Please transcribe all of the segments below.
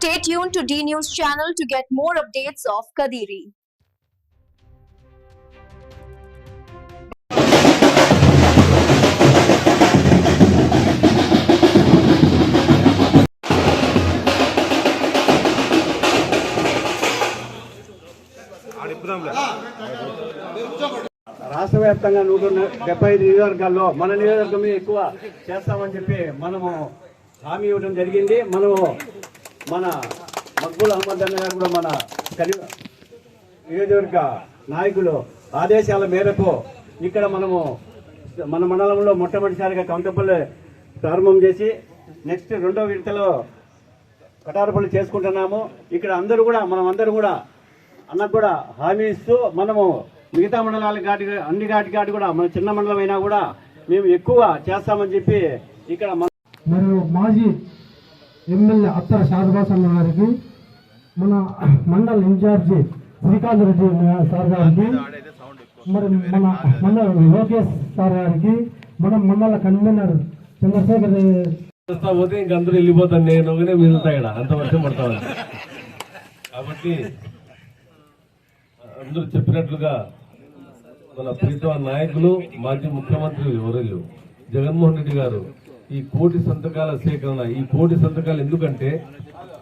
Stay tuned to D News channel to get more updates of Kadiri. రాష్ట్ర వ్యాప్తంగా నూట డెబ్బై ఐదు నియోజకవర్గాల్లో మన నియోజకవర్గమే ఎక్కువ చేస్తామని చెప్పి మనము హామీ ఇవ్వడం జరిగింది మనము మన మక్బుల్ అహ్మద్ అన్న గారు కూడా మన కలి నియోజకవర్గ నాయకులు ఆదేశాల మేరకు ఇక్కడ మనము మన మండలంలో మొట్టమొదటిసారిగా కౌంటపల్లి ప్రారంభం చేసి నెక్స్ట్ రెండో విడతలో కటారపల్లి చేసుకుంటున్నాము. ఇక్కడ అందరూ కూడా మనం అందరూ కూడా అన్నకు కూడా హామీ ఇస్తూ మనము మిగతా మండలాల కాటి అన్ని కాటి కాటి కూడా మన చిన్న మండలం అయినా కూడా మేము ఎక్కువ చేస్తామని చెప్పి ఇక్కడ మన మరియు మాజీ ఎమ్మెల్యే అత్తర శారదాసన్న గారికి మన మండల ఇన్ఛార్జి శ్రీకాంత్ రెడ్డి సార్ గారికి మరి మన మండల లోకేష్ సార్ గారికి మన మండల కన్వీనర్ చంద్రశేఖర్ పోతే ఇంక అందరూ వెళ్ళిపోతాను నేను ఒకనే మిగులుతా ఇక్కడ. అంత వర్షం పడతా కాబట్టి అందరూ చెప్పినట్లుగా మన ప్రీతమ నాయకులు మాజీ ముఖ్యమంత్రి ఎవరు జగన్మోహన్ రెడ్డి గారు ఈ కోటి సంతకాల సేకరణ ఈ కోటి సంతకాలు ఎందుకంటే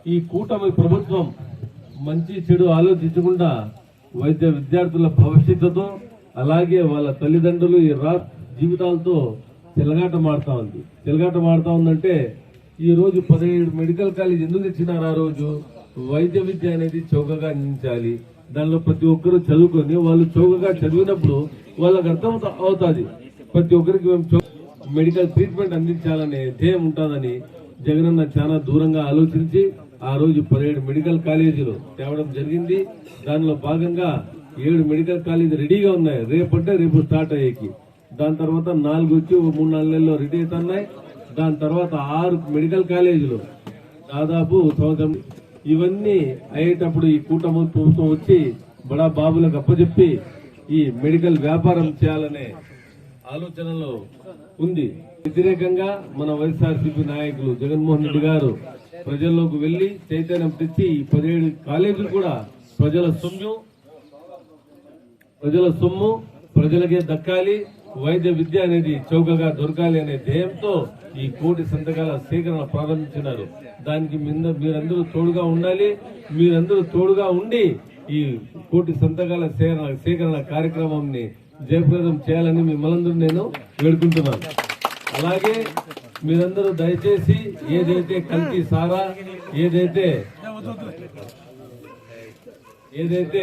ఈ కూటమి ప్రభుత్వం మంచి చెడు ఆలోచించకుండా వైద్య విద్యార్థుల భవిష్యత్తుతో అలాగే వాళ్ళ తల్లిదండ్రులు ఈ రా జీవితాలతో చెలగాట మాడుతూ ఉంది. చెలగాట మాడుతూ ఉందంటే ఈ రోజు పదిహేడు మెడికల్ కాలేజ్ ఎందుకు తెచ్చినారు ఆ రోజు? వైద్య విద్య అనేది చౌకగా అందించాలి. దానిలో ప్రతి ఒక్కరు చదువుకొని వాళ్ళు చౌకగా చదివినప్పుడు వాళ్ళకి అర్థం అవుతుంది. ప్రతి ఒక్కరికి మేము మెడికల్ ట్రీట్మెంట్ అందించాలనే ధ్యేయం ఉంటుందని జగనన్న చాలా దూరంగా ఆలోచించి ఆ రోజు పదిహేడు మెడికల్ కాలేజీలు తేవడం జరిగింది. దానిలో భాగంగా ఏడు మెడికల్ కాలేజీ రెడీగా ఉన్నాయి. రేపంటే రేపు స్టార్ట్ అయ్యేకి. దాని తర్వాత నాలుగు వచ్చి మూడు నాలుగు నెలల్లో రెడీ అవుతున్నాయి. దాని తర్వాత ఆరు మెడికల్ కాలేజీలు దాదాపు సంవత్సరం ఇవన్నీ అయ్యేటప్పుడు ఈ కూటమి ప్రభుత్వం వచ్చి బడా బాబులకు అప్పచెప్పి ఈ మెడికల్ వ్యాపారం చేయాలనే ఆలోచనలో ఉంది. వ్యతిరేకంగా మన వైఎస్ఆర్సీపీ నాయకులు జగన్మోహన్ రెడ్డి గారు ప్రజల్లోకి వెళ్ళి చైతన్యం తెచ్చి ఈ పదిహేడు కాలేజీలు కూడా ప్రజల సొమ్ము ప్రజల సొమ్ము ప్రజలకే దక్కాలి. వైద్య విద్య అనేది చౌకగా దొరకాలి అనే ధ్యేయంతో ఈ కోటి సంతకాల సేకరణ ప్రారంభించినారు. దానికి మింద- మీరందరూ తోడుగా ఉండాలి. మీరందరూ తోడుగా ఉండి ఈ కోటి సంతకాల సేకరణ సేకరణ కార్యక్రమాన్ని జయప్రదం చేయాలని మిమ్మల్ందరూ నేను వేడుకుంటున్నాను. అలాగే మీరందరూ దయచేసి ఏదైతే కల్తీ సారా ఏదైతే ఏదైతే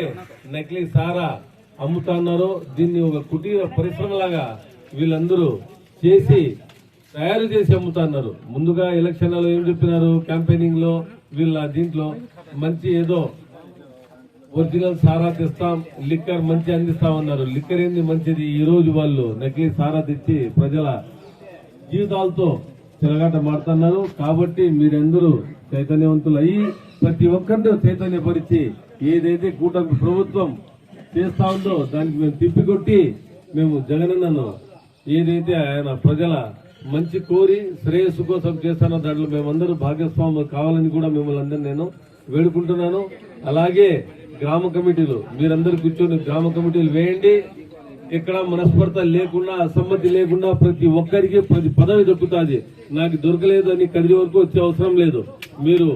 నకిలీ సారా అమ్ముతున్నారో దీన్ని ఒక కుటీర పరిశ్రమలాగా వీళ్ళందరూ చేసి తయారు చేసి అమ్ముతున్నారు. ముందుగా ఎలక్షన్లలో ఏం చెప్పినారు? క్యాంపెయినింగ్లో వీళ్ళ దీంట్లో మంచి ఏదో ఒరిజినల్ సారా తెస్తాం లిక్కర్ మంచి అందిస్తామన్నారు. లిక్కర్ ఏంది మంచిది? ఈ రోజు వాళ్ళు నకిలీ సారా తెచ్చి ప్రజల జీవితాలతో తిరగాట మాడుతున్నారు. కాబట్టి మీరందరూ చైతన్యవంతులు అయ్యి ప్రతి ఒక్కరిని చైతన్యపరిచి ఏదైతే కూటమి ప్రభుత్వం చేస్తా ఉందో దానికి మేము తిప్పికొట్టి మేము జగనన్నను ఏదైతే ఆయన ప్రజల మంచి కోరి శ్రేయస్సు కోసం చేస్తానో దాంట్లో మేమందరూ భాగస్వాములు కావాలని కూడా మిమ్మల్ని అందరినీ నేను వేడుకుంటున్నాను. అలాగే గ్రామ కమిటీలు మీరందరూ కూర్చొని గ్రామ కమిటీలు వేయండి. ఇక్కడ మనస్పర్ధ లేకుండా అసమ్మతి లేకుండా ప్రతి ఒక్కరికి ప్రతి పదవి దొక్కుతుంది. నాకు దొరకలేదు అని కదిరి వరకు వచ్చే అవసరం లేదు. మీరు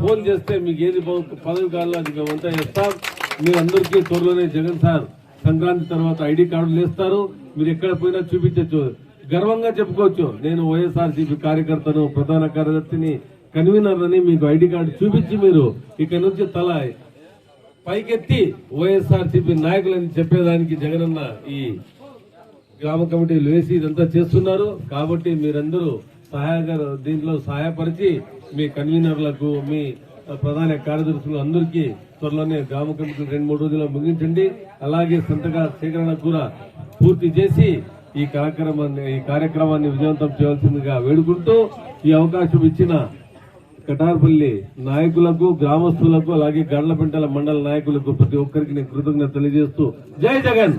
ఫోన్ చేస్తే మీకు ఏది పదవి కావాలో అది మేమంతా ఇస్తాం. మీరందరికీ త్వరలోనే జగన్ సార్ సంక్రాంతి తర్వాత ఐడి కార్డులు ఇస్తారు. మీరు ఎక్కడ పోయినా చూపించవచ్చు గర్వంగా చెప్పుకోవచ్చు. నేను వైఎస్ఆర్సీపీ కార్యకర్తను ప్రధాన కార్యదర్శిని కన్వీనర్ అని మీకు ఐడి కార్డు చూపించి మీరు ఇక్కడ నుంచి తల పైకెత్తి వైఎస్ఆర్సీపీ నాయకులని చెప్పేదానికి జగనన్న ఈ గ్రామ కమిటీలు వేసి ఇదంతా చేస్తున్నారు. కాబట్టి మీరందరూ సహాయక దీంట్లో సహాయపరిచి మీ కన్వీనర్లకు మీ ప్రధాన కార్యదర్శులు అందరికీ త్వరలోనే గ్రామ కమిటీలు రెండు మూడు రోజుల్లో ముగించండి. అలాగే సంతకాల సేకరణ కూడా పూర్తి చేసి ఈ కార్యక్రమాన్ని ఈ కార్యక్రమాన్ని విజయవంతం చేయాల్సిందిగా వేడుకుంటూ ఈ అవకాశం ఇచ్చిన కటార్పల్లి నాయకులకు గ్రామస్తులకు అలాగే గండ్లపెంటల మండల నాయకులకు ప్రతి ఒక్కరికి నేను కృతజ్ఞత తెలియజేస్తూ జై జగన్!